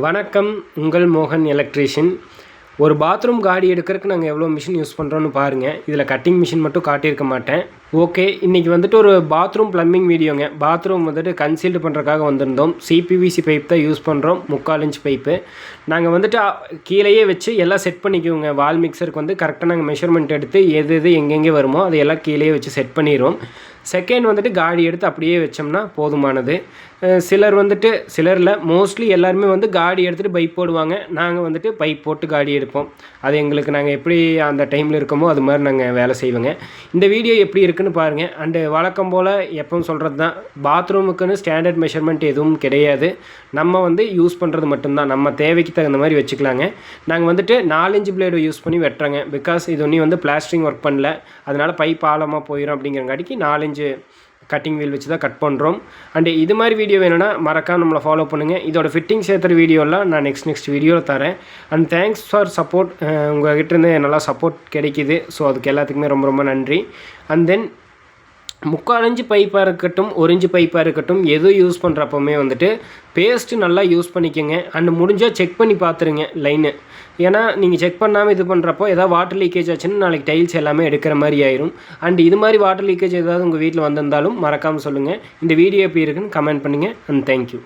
வணக்கம் உங்கள் மோகன் எலக்ட்ரீஷியன் ஒரு பாத்ரூம் காடி எடுக்கிறதுக்கு நாங்கள் எவ்வளோ மிஷின் யூஸ் பண்ணுறோன்னு பாருங்கள் இதில் கட்டிங் மிஷின் மட்டும் காட்டியிருக்க மாட்டேன். ஓகே இன்றைக்கி வந்துட்டு ஒரு பாத்ரூம் ப்ளம்பிங் வீடியோங்க பாத்ரூம் வந்துட்டு கன்சீல்டு பண்ணுறதுக்காக வந்திருந்தோம். சிபிவிசி பைப் தான் யூஸ் பண்ணுறோம் முக்கால் இன்ச் பைப்பு நாங்கள் வந்துட்டு கீழேயே வச்சு எல்லாம் செட் பண்ணிக்குவோங்க. வால் மிக்சருக்கு வந்து கரெக்டாக நாங்கள் மெஷர்மெண்ட் எடுத்து எது எது எங்கெங்கே வருமோ அதை எல்லாம் கீழேயே வச்சு செட் பண்ணிடுவோம் செகண்ட் வந்துட்டு காடி எடுத்து அப்படியே வச்சோம்னா போதுமானது. சிலர் வந்துட்டு சிலரில் மோஸ்ட்லி எல்லாருமே வந்து காடி எடுத்துகிட்டு பைப் போடுவாங்க. நாங்கள் வந்துட்டு பைப் போட்டு காடி எடுப்போம். அது எங்களுக்கு நாங்கள் எப்படி அந்த டைமில் இருக்கோமோ அது மாதிரி நாங்கள் வேலை செய்வோங்க. இந்த வீடியோ எப்படி இருக்குன்னு பாருங்கள் அண்டு வழக்கம் போல் எப்பவும் சொல்கிறது தான் பாத்ரூமுக்குன்னு ஸ்டாண்டர்ட் மெஷர்மெண்ட் எதுவும் கிடையாது. நம்ம வந்து யூஸ் பண்ணுறது மட்டும்தான். நம்ம தேவைக்கு தகுந்த மாதிரி வச்சுக்கலாங்க. நாங்கள் வந்துட்டு நாலஞ்சு பிளேடு யூஸ் பண்ணி வெட்டுறோங்க. பிகாஸ் இது ஒன்றும் வந்து பிளாஸ்டிங் ஒர்க் பண்ணல. அதனால் பைப் ஆழமாக போயிடும் அப்படிங்கிறங்காட்டிக்கு நாலஞ்சு கட்டிங் வீல் வச்சு தான் கட் பண்ணுறோம் அண்டு இது மாதிரி வீடியோ வேணும்னா மறக்காம நம்மளை ஃபாலோ பண்ணுங்கள் இதோட ஃபிட்டிங் சேர்த்துற வீடியோலாம் நான் நெக்ஸ்ட் நெக்ஸ்ட் வீடியோவில் தரேன். அண்ட் தேங்க்ஸ் ஃபார் சப்போர்ட் உங்கள் கிட்டேருந்து நல்லா சப்போர்ட் கிடைக்கிது. ஸோ அதுக்கு எல்லாத்துக்குமே ரொம்ப ரொம்ப நன்றி. அண்ட் தென் முக்கால் இன்ச்சு பைப்பாக இருக்கட்டும் ஒரு இன்ச்சு பைப்பாக இருக்கட்டும் எது யூஸ் பண்ணுறப்பவுமே வந்துட்டு பேஸ்ட்டு நல்லா யூஸ் பண்ணிக்கோங்க. அண்ட் முடிஞ்சால் செக் பண்ணி பார்த்துருங்க லைனு ஏன்னா நீங்கள் செக் பண்ணாமல் இது பண்ணுறப்போ ஏதாவது வாட்டர் லீக்கேஜ் ஆச்சுன்னா நாளைக்கு டைல்ஸ் எல்லாமே எடுக்கிற மாதிரி ஆயிரும். அண்ட் இது மாதிரி வாட்டர் லீக்கேஜ் ஏதாவது உங்கள் வீட்டில் வந்திருந்தாலும் மறக்காமல் சொல்லுங்கள் இந்த வீடியோ எப்படி இருக்குன்னு கமெண்ட் பண்ணுங்கள் அண்ட் தேங்க்யூ